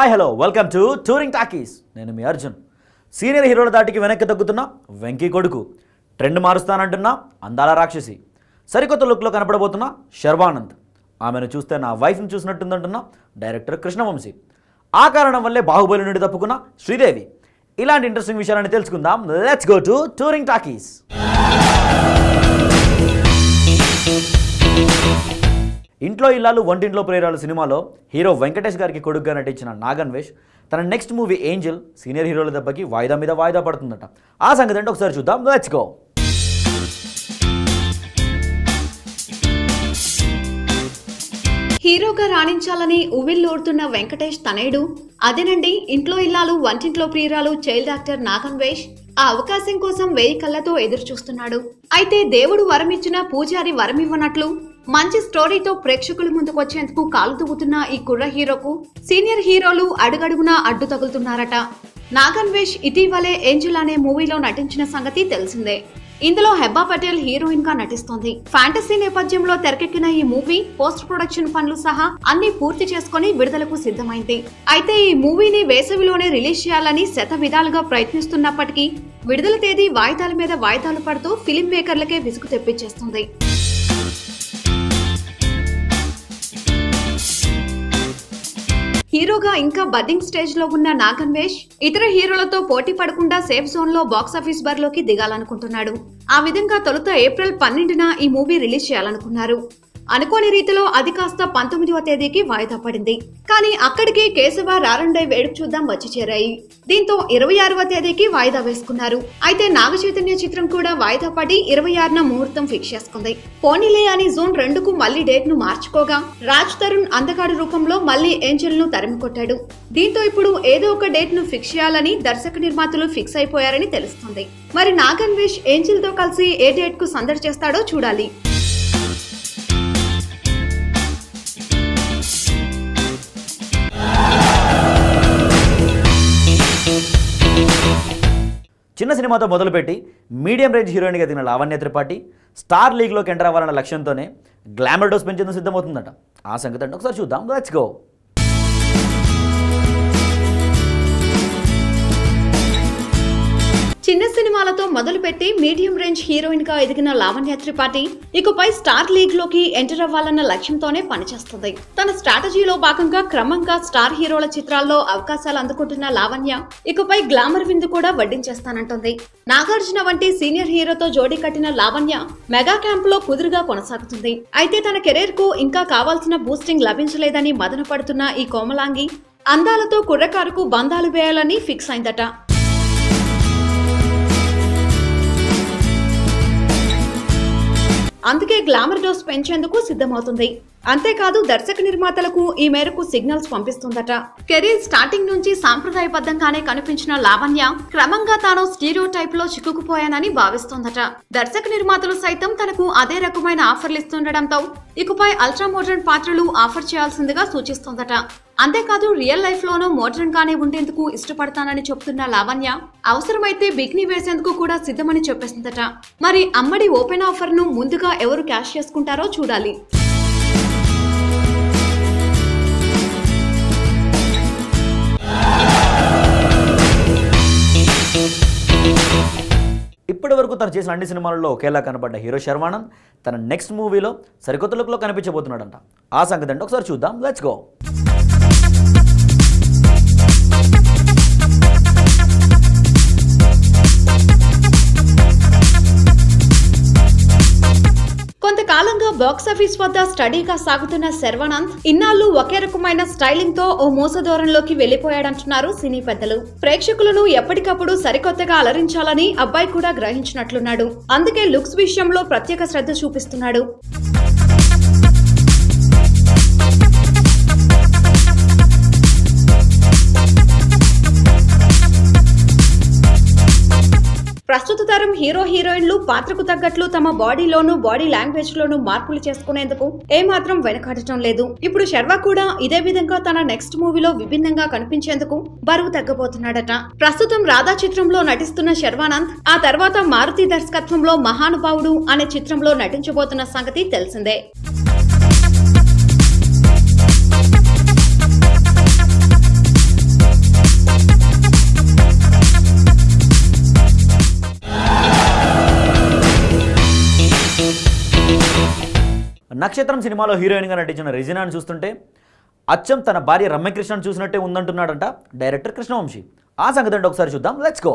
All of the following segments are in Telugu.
Hi hello welcome to touring talkies నేను మీ అర్జున్. సీనియర్ హీరోల దాటికి వెనక్కి తగ్గుతున్న వెంకీ కొడుకు. ట్రెండ్ మారుస్తానంటున్నా అందాల రాక్షసి. సరికొత్త లుక్లో కనపడబోతున్న శర్వానంద్. ఆమెను చూస్తే నా వైఫ్ని చూసినట్టుందంటున్న డైరెక్టర్ కృష్ణవంశీ. ఆ కారణం వల్లే బాహుబలి నుండి తప్పుకున్న శ్రీదేవి. ఇలాంటి ఇంట్రెస్టింగ్ విషయాలని తెలుసుకుందాం. Let's go to touring talkies ఇంట్లో ఇల్లాలు వంటింట్లో ప్రేరాలు సినిమాలో హీరో వెంకటేష్ గారికి కొడుకుగా నటించిన నాగన్వేష్ తన నెక్స్ట్ మూవీ ఏంజల్ సీనియర్ హీరోల దెబ్బకి వాయిదా మీద వాయిదా పడుతుందట. ఆ సంగతి అంటే ఒకసారి చూద్దాం. లెట్స్ గో హీరోగా రాణించాలని ఉవ్విల్లూరుతున్న వెంకటేష్ తనయుడు అదేనండి ఇంట్లో ఇల్లాలు వంటింట్లో ప్రియురాలు చైల్డ్ డాక్టర్ నాగన్వేష్ ఆ అవకాశం కోసం వేయి కళ్ళతో ఎదురు చూస్తున్నాడు అయితే దేవుడు వరమిచ్చిన పూజారి వరమివ్వనట్లు మంచి స్టోరీతో ప్రేక్షకుల ముందుకొచ్చేందుకు కాలు దువ్వుతున్న ఈ కుర్ర హీరోకు సీనియర్ హీరోలు అడుగడుగునా అడ్డు తగులుతున్నారట. నాగన్వేష్ ఇటీవలే ఏంజల్ అనే మూవీలో నటించిన సంగతి తెలిసిందే. ఇందులో హెబ్బా పటేల్ హీరోయిన్గా నటిస్తోంది. ఫ్యాంటసీ నేపథ్యంలో తెరకెక్కిన ఈ మూవీ పోస్ట్ ప్రొడక్షన్ పనులు సహా అన్ని పూర్తి చేసుకుని విడుదలకు సిద్ధమైంది. అయితే ఈ మూవీని వేసవిలోనే రిలీజ్ చేయాలని శత విధాలుగా ప్రయత్నిస్తున్నప్పటికీ విడుదల తేదీ వాయిదాల మీద వాయిదాలు పడుతూ ఫిలిం మేకర్లకే విసుగు తెప్పించేస్తుంది. హీరోగా ఇంకా బద్దింగ్ స్టేజ్లో ఉన్న నాగన్వేష్ ఇతర హీరోలతో పోటీ పడకుండా సేఫ్ జోన్లో బాక్సాఫీస్ బరిలోకి దిగాలనుకుంటున్నాడు. ఆ విధంగా తొలుత ఏప్రిల్ పన్నెండున ఈ మూవీ రిలీజ్ చేయాలనుకున్నారు. అనుకోని రీతిలో అది కాస్త పంతొమ్మిదవ తేదీకి వాయిదా పడింది. కానీ అక్కడికి కేశవ రారండై వేడుకు చూద్దాం వచ్చి చేరాయి. దీంతో ఇరవై ఆరవ తేదీకి వాయిదా వేసుకున్నారు. అయితే నాగ చైతన్య చిత్రం కూడా వాయిదా పడి ఇరవై ఆరున ముహూర్తం ఫిక్స్ చేసుకుంది. పోనీలే అని జూన్ రెండుకు మళ్ళీ డేట్ను మార్చుకోగా రాజ్ తరుణ్ అందగాడి రూపంలో మళ్ళీ ఏంజల్ను తరిమి కొట్టాడు దీంతో ఇప్పుడు ఏదో ఒక డేట్ను ఫిక్స్ చేయాలని దర్శక నిర్మాతలు ఫిక్స్ అయిపోయారని తెలుస్తుంది. మరి నాగన్వేష్ ఏంజల్తో కలిసి ఏ డేట్కు సందడి చేస్తాడో చూడాలి. చిన్న సినిమాతో మొదలుపెట్టి మీడియం రేంజ్ హీరోయిన్గా దిగిన లావణ్య త్రిపాఠి స్టార్ లీగ్లోకి ఎంటర్ అవ్వాలన్న లక్ష్యంతోనే గ్లామర్ డోస్ పెంచేందుకు సిద్ధమవుతుందట. ఆ సంగతి అంటే ఒకసారి చూద్దాం. లెట్స్ గో చిన్న సినిమాలతో మొదలుపెట్టి మీడియం రేంజ్ హీరోయిన్గా ఎదిగిన లావణ్య త్రిపాఠి ఇకపై స్టార్ లీగ్లోకి ఎంటర్ అవ్వాలన్న లక్ష్యంతోనే పనిచేస్తుంది. తన స్ట్రాటజీలో భాగంగా క్రమంగా స్టార్ హీరోల చిత్రాల్లో అవకాశాలు అందుకుంటున్న లావణ్య ఇకపై గ్లామర్ విందు కూడా వడ్డించేస్తానంటుంది. నాగార్జున వంటి సీనియర్ హీరోతో జోడీ కట్టిన లావణ్య మెగా క్యాంప్లో కుదురుగా కొనసాగుతుంది. అయితే తన కెరీర్కు ఇంకా కావాల్సిన బూస్టింగ్ లభించలేదని మదన పడుతున్న ఈ కోమలాంగి అందాలతో కుర్రకారుకు బంధాలు వేయాలని ఫిక్స్ అయిందట. అందుకే గ్లామర్ డోస్ పెంచేందుకు సిద్ధమవుతుంది. అంతేకాదు దర్శక నిర్మాతలకు ఈ మేరకు సిగ్నల్స్ పంపిస్తుందట. కెరీర్ స్టార్టింగ్ నుంచి సాంప్రదాయబద్ధంగానే కనిపించిన లావణ్య క్రమంగా తాను స్టీరియో టైప్లో చిక్కుకుపోయానని భావిస్తోందట. దర్శక నిర్మాతలు సైతం తనకు అదే రకమైన ఆఫర్లు ఇస్తుండటంతో ఇకపై అల్ట్రా మోడర్న్ పాత్రలు ఆఫర్ చేయాల్సిందిగా సూచిస్తోందట. అంతేకాదు రియల్ లైఫ్ లోనూ మోడర్న్ గానే ఉండేందుకు ఇష్టపడతానని చెప్తున్న లావణ్య అవసరమైతే బిగ్ని వేసేందుకు కూడా సిద్ధమని చెప్పేసిందట. మరి అమ్మడి ఓపెన్ ఆఫర్ను ముందుగా ఎవరు క్యాష్ చేసుకుంటారో చూడాలి. ఇప్పటి వరకు తను చేసిన అన్ని సినిమాలలో ఒకేలా కనబడ్డ హీరో శర్వానంద్ తన నెక్స్ట్ మూవీలో సరికొత్త లుక్లో కనిపించబోతున్నాడంట. ఆ సంగతి అంటే ఒకసారి చూద్దాం. లెట్స్ గో బాక్సాఫీస్ వద్ద స్టడీగా సాగుతున్న శర్వానంద్ ఇన్నాళ్ళు ఒకే రకమైన స్టైలింగ్తో ఓ మోసధోరణిలోకి వెళ్ళిపోయాడంటున్నారు సినీ పెద్దలు. ప్రేక్షకులను ఎప్పటికప్పుడు సరికొత్తగా అలరించాలని అబ్బాయి కూడా గ్రహించినట్లున్నాడు. అందుకే లుక్స్ విషయంలో ప్రత్యేక శ్రద్ధ చూపిస్తున్నాడు. ప్రస్తుత తరం హీరో హీరోయిన్లు పాత్రకు తగ్గట్లు తమ బాడీలోనూ బాడీ లాంగ్వేజ్ లోనూ మార్పులు చేసుకునేందుకు ఏమాత్రం వెనకాడటం లేదు. ఇప్పుడు శర్వా కూడా ఇదే విధంగా తన నెక్స్ట్ మూవీలో విభిన్నంగా కనిపించేందుకు బరువు తగ్గబోతున్నాడట. ప్రస్తుతం రాధా చిత్రంలో నటిస్తున్న శర్వానంద్ ఆ తర్వాత మారుతి దర్శకత్వంలో మహానుభావుడు అనే చిత్రంలో నటించబోతున్న సంగతి తెలిసిందే. నక్షత్రం సినిమాలో హీరోయిన్గా నటించిన రెజినాను చూస్తుంటే అచ్చం తన భార్య రమ్యకృష్ణను చూసినట్టే ఉందంటున్నాడంట డైరెక్టర్ కృష్ణవంశీ. ఆ సంగతి ఏంటో ఒకసారి చూద్దాం. లెట్స్ గో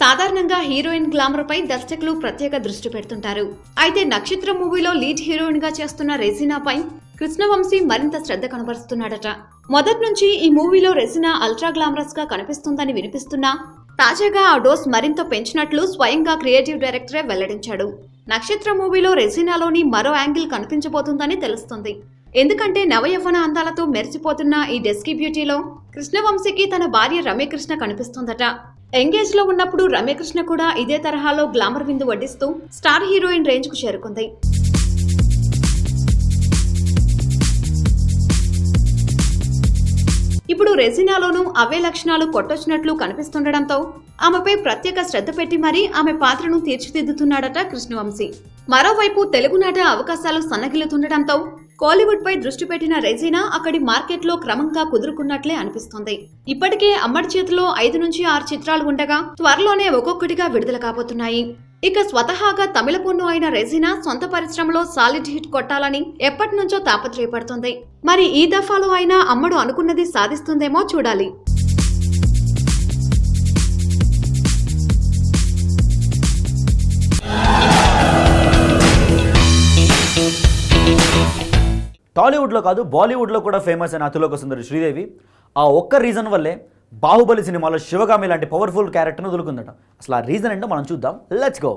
సాధారణంగా హీరోయిన్ గ్లామర్ పై దర్శకులు ప్రత్యేక దృష్టి పెడుతుంటారు. అయితే నక్షత్ర మూవీలో లీడ్ హీరోయిన్గా చేస్తున్న రెజినాపై కృష్ణవంశీ మరింత శ్రద్ధ కనబరుస్తున్నాడట. మొదటి నుంచి ఈ మూవీలో రెజినా అల్ట్రా గ్లామరస్గా కనిపిస్తుందని వినిపిస్తున్నా తాజాగా ఆ డోస్ మరింత పెంచినట్లు స్వయంగా క్రియేటివ్ డైరెక్టరే వెల్లడించాడు. నక్షత్ర మూవీలో రెజినాలోని మరో యాంగిల్ కనిపించబోతుందని తెలుస్తుంది. ఎందుకంటే నవయవ్వన అందాలతో మెరిసిపోతున్న ఈ డెస్కీ బ్యూటీలో కృష్ణవంశీకి తన భార్య రమ్యకృష్ణ కనిపిస్తుందట. ఎంగేజ్లో ఉన్నప్పుడు రమ్యకృష్ణ కూడా ఇదే తరహాలో గ్లామర్ విందు వడ్డిస్తూ స్టార్ హీరోయిన్ రేంజ్కు చేరుకుంది. ఇప్పుడు రెజినాలోనూ అవే లక్షణాలు కొట్టొచ్చినట్లు కనిపిస్తుండటంతో ఆమెపై ప్రత్యేక శ్రద్ధ పెట్టి మరీ ఆమె పాత్రను తీర్చిదిద్దుతున్నాడట కృష్ణవంశీ. మరోవైపు తెలుగునాట అవకాశాలు సన్నగిల్లుతుండటంతో కోలీవుడ్ పై దృష్టి పెట్టిన రెజీనా అక్కడి మార్కెట్లో క్రమంగా కుదురుకున్నట్లే అనిపిస్తోంది. ఇప్పటికే అమ్మడి చేతిలో ఐదు నుంచి ఆరు చిత్రాలు ఉండగా త్వరలోనే ఒక్కొక్కటిగా విడుదల కాబోతున్నాయి. ఇక స్వతహాగా తమిళ పొన్ను అయిన రెజినా సొంత పరిశ్రమలో సాలిడ్ హిట్ కొట్టాలని ఎప్పటి నుంచో తాపత్రయపడుతుంది. మరి ఈ దఫాలో అయినా అమ్మడు అనుకున్నది సాధిస్తుందేమో చూడాలి. టాలీవుడ్లో కాదు బాలీవుడ్లో కూడా ఫేమస్ అయిన అతిలోక సుందరి శ్రీదేవి. ఆ ఒక్క రీజన్ వల్లే బాహుబలి సినిమాలో శివగామి లాంటి పవర్ఫుల్ క్యారెక్టర్ను దొరుకుందట అసలు ఆ రీజన్ ఏంటో మనం చూద్దాం. లెట్స్ గో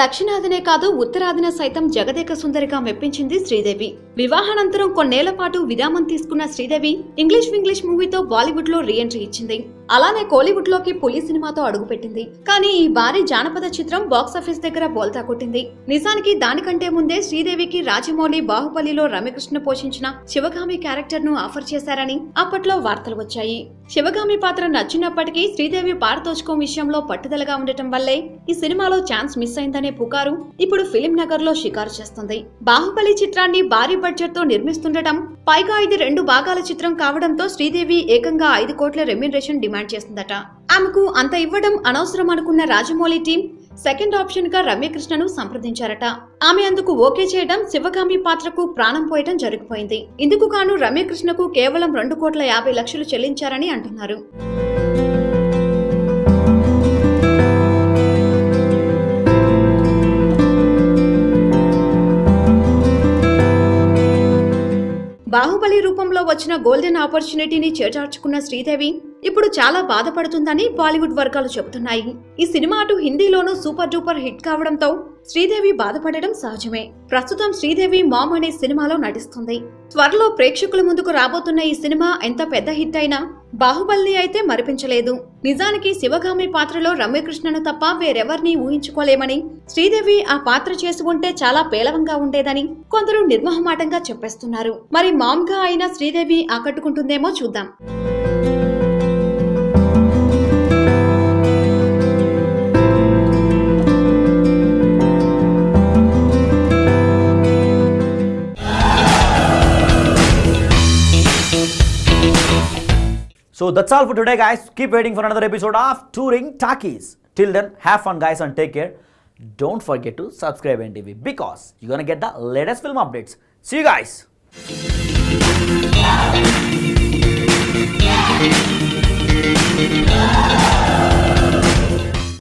దక్షిణాదినే కాదు ఉత్తరాదిన సైతం జగదేక సుందరిగా మెప్పించింది శ్రీదేవి. వివాహానంతరం కొన్నేళ్ళ పాటు విరామం తీసుకున్న శ్రీదేవి ఇంగ్లీష్ ఇంగ్లీష్ మూవీతో బాలీవుడ్లో రీఎంట్రీ ఇచ్చింది. అలానే కోలీవుడ్లోకి పులి సినిమాతో అడుగుపెట్టింది. కానీ ఈ భారీ జానపద చిత్రం బాక్సాఫీస్ దగ్గర బోల్తా కొట్టింది. నిజానికి దానికంటే ముందే శ్రీదేవికి రాజమౌళి బాహుబలిలో రమ్యకృష్ణ పోషించిన శివగామి క్యారెక్టర్ను ఆఫర్ చేశారని అప్పట్లో వార్తలు వచ్చాయి. శివగామి పాత్ర నచ్చినప్పటికీ శ్రీదేవి పారితోషికం విషయంలో పట్టుదలగా ఉండటం వల్లే ఈ సినిమాలో ఛాన్స్ మిస్ అయిందనే పుకారు ఇప్పుడు ఫిలిం నగర్లో షికారు చేస్తుంది. బాహుబలి చిత్రాన్ని భారీ బడ్జెట్తో నిర్మిస్తుండటం పైగా ఇది రెండు భాగాల చిత్రం కావడంతో శ్రీదేవి ఏకంగా ఐదు కోట్ల రెమ్యునరేషన్ డిమాండ్ చేసిందట ఆమెకు అంత ఇవ్వడం అనవసరం అనుకున్న రాజమౌళి టీం సెకండ్ ఆప్షన్గా రమ్యకృష్ణను సంప్రదించారట. ఆమె అందుకు ఓకే చేయడం శివగామి పాత్రకు ప్రాణం పోయటం జరిగిపోయింది. ఇందుకు గాను రమ్యకృష్ణకు కేవలం రెండు కోట్ల యాభై లక్షలు చెల్లించారని అంటున్నారు. బాహుబలి రూపంలో వచ్చిన గోల్డెన్ ఆపర్చునిటీని చేజార్చుకున్న శ్రీదేవి ఇప్పుడు చాలా బాధపడుతుందని బాలీవుడ్ వర్గాలు చెబుతున్నాయి. ఈ సినిమా అటు హిందీలోనూ సూపర్ డూపర్ హిట్ కావడంతో శ్రీదేవి బాధపడడం సహజమే. ప్రస్తుతం శ్రీదేవి మామ్ అనే సినిమాలో నటిస్తుంది. త్వరలో ప్రేక్షకుల ముందుకు రాబోతున్న ఈ సినిమా ఎంత పెద్ద హిట్ అయినా బాహుబలిని అయితే మరిపించలేదు. నిజానికి శివగామి పాత్రలో రమ్యకృష్ణను తప్ప వేరెవర్నీ ఊహించుకోలేమని శ్రీదేవి ఆ పాత్ర చేసి ఉంటే చాలా పేలవంగా ఉండేదని కొందరు నిర్మహమాటంగా చెప్పేస్తున్నారు. మరి మామ్గా అయినా శ్రీదేవి ఆకట్టుకుంటుందేమో చూద్దాం. So that's all for today, guys. Keep waiting for another episode of Touring Talkies. Till then, have fun, guys, and take care. Don't forget to subscribe NTV because you're gonna get the latest film updates. See you guys.